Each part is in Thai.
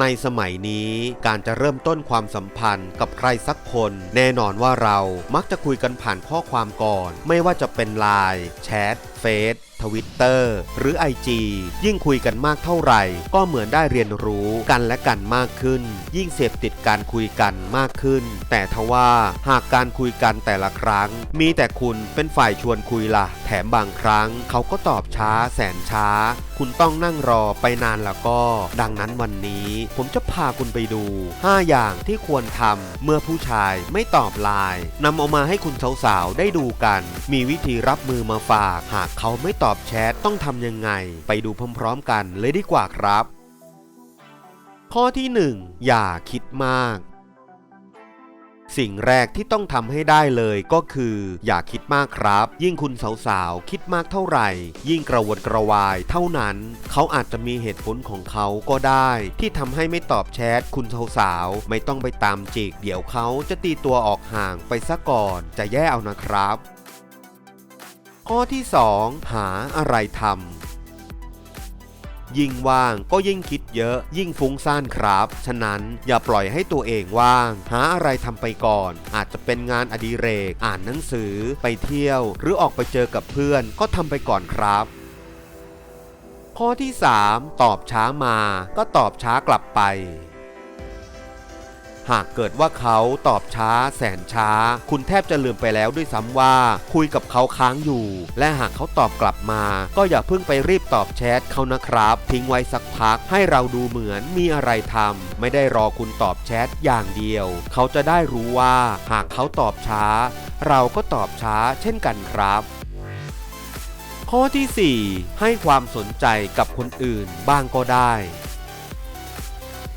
ในสมัยนี้การจะเริ่มต้นความสัมพันธ์กับใครสักคน แน่นอนว่าเรามักจะคุยกันผ่านข้อความก่อน ไม่ว่าจะเป็นไลน์แชท เฟซทวิตเตอร์หรือ IG ยิ่งคุยกันมากเท่าไหร่ ก็เหมือนได้เรียนรู้กันและกันมากขึ้น ยิ่งเสพติดการคุยกันมากขึ้น แต่ทว่าหากการคุยกันแต่ละครั้ง มีแต่คุณเป็นฝ่ายชวนคุยละ่ะ แถมบางครั้งเขาก็ตอบช้าแสนช้า คุณต้องนั่งรอไปนานแล้วก็ ดังนั้นวันนี้ ผมจะพาคุณไปดู 5 อย่างที่ควรทำเมื่อผู้ชายไม่ตอบไลน์นำเอามาให้คุณสาวๆได้ดูกัน มีวิธีรับมือมาฝากหากเขาไม่ตอบแชทต้องทำยังไง ไปดูพร้อมๆกันเลยดีกว่าครับ ข้อที่ 1 อย่าคิดมาก สิ่งแรกที่ต้องทำให้ได้เลยก็คือ อย่าคิดมากครับ ยิ่งคุณสาวๆ คิดมากเท่าไหร่ ยิ่งกระวนกระวายเท่านั้น เขาอาจจะมีเหตุผลของเขาก็ได้ ที่ทำให้ไม่ตอบแชทคุณสาวๆ ไม่ต้องไปตามจีกเดี๋ยวเขาจะตีตัวออกห่างไปซะก่อน จะแย่เอานะครับ ข้อที่ 2 หาอะไรทำยิ่งว่างก็ยิ่งคิดเยอะ ยิ่งฟุ้งซ่านครับ ฉะนั้นอย่าปล่อยให้ตัวเองว่าง หาอะไรทำไปก่อน อาจจะเป็นงานอดิเรก อ่านหนังสือ ไปเที่ยว หรือออกไปเจอกับเพื่อนก็ทำไปก่อนครับข้อที่ 3 ตอบช้ามาก็ตอบช้ากลับไป หากเกิดว่าเขาตอบช้าแสนช้า คุณแทบจะลืมไปแล้วด้วยซ้ำว่า คุยกับเขาค้างอยู่ และหากเขาตอบกลับมา ก็อย่าเพิ่งไปรีบตอบแชทเขานะครับ ทิ้งไว้สักพักให้เราดูเหมือนมีอะไรทำไม่ได้รอคุณตอบแชทอย่างเดียว เขาจะได้รู้ว่าหากเขาตอบช้า เราก็ตอบช้าเช่นกันครับข้อที่ 4 ให้ความสนใจกับคนอื่นบ้างก็ได้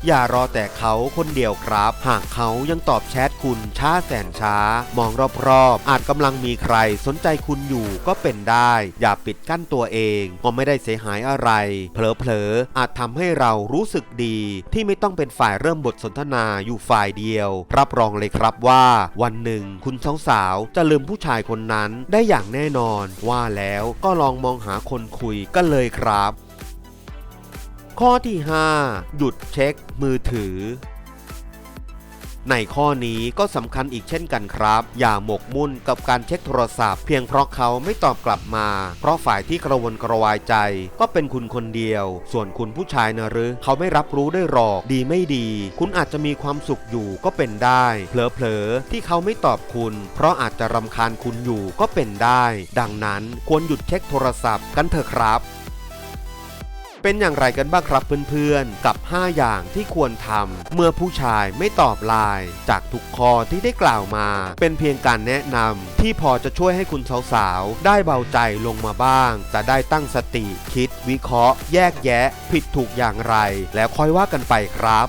อย่ารอแต่เขาคนเดียวครับ หากเขายังตอบแชทคุณช้าแสนช้า มองรอบๆ อาจกำลังมีใครสนใจคุณอยู่ก็เป็นได้ อย่าปิดกั้นตัวเองก็ไม่ได้เสียหายอะไร เผลอๆ อาจทำให้เรารู้สึกดีที่ไม่ต้องเป็นฝ่ายเริ่มบทสนทนาอยู่ฝ่ายเดียว รับรองเลยครับว่า วันหนึ่งคุณสาวๆจะลืมผู้ชายคนนั้นได้อย่างแน่นอน ว่าแล้วก็ลองมองหาคนคุยกันเลยครับ ข้อที่ 5 หยุดเช็คมือถือ ในข้อนี้ก็สำคัญอีกเช่นกันครับ อย่าหมกมุ่นกับการเช็คโทรศัพท์ เพียงเพราะเขาไม่ตอบกลับมา เพราะฝ่ายที่กระวนกระวายใจ ก็เป็นคุณคนเดียว ส่วนคุณผู้ชายนะหรือเขาไม่รับรู้ได้หรอกดีไม่ดี คุณอาจจะมีความสุขอยู่ก็เป็นได้ เผลอๆที่เขาไม่ตอบคุณ เพราะอาจจะรำคาญคุณอยู่ก็เป็นได้ ดังนั้นควรหยุดเช็คโทรศัพท์กันเถอะครับ เป็นอย่างไรกันบ้างครับเพื่อนๆ กับ 5 อย่างที่ควรทำเมื่อผู้ชายไม่ตอบไลน์จากทุกข้อที่ได้กล่าวมา เป็นเพียงการแนะนำที่พอจะช่วยให้คุณสาวๆ ได้เบาใจลงมาบ้าง จะได้ตั้งสติคิด วิเคราะห์ แยกแยะ ผิดถูกอย่างไร แล้วค่อยว่ากันไปครับ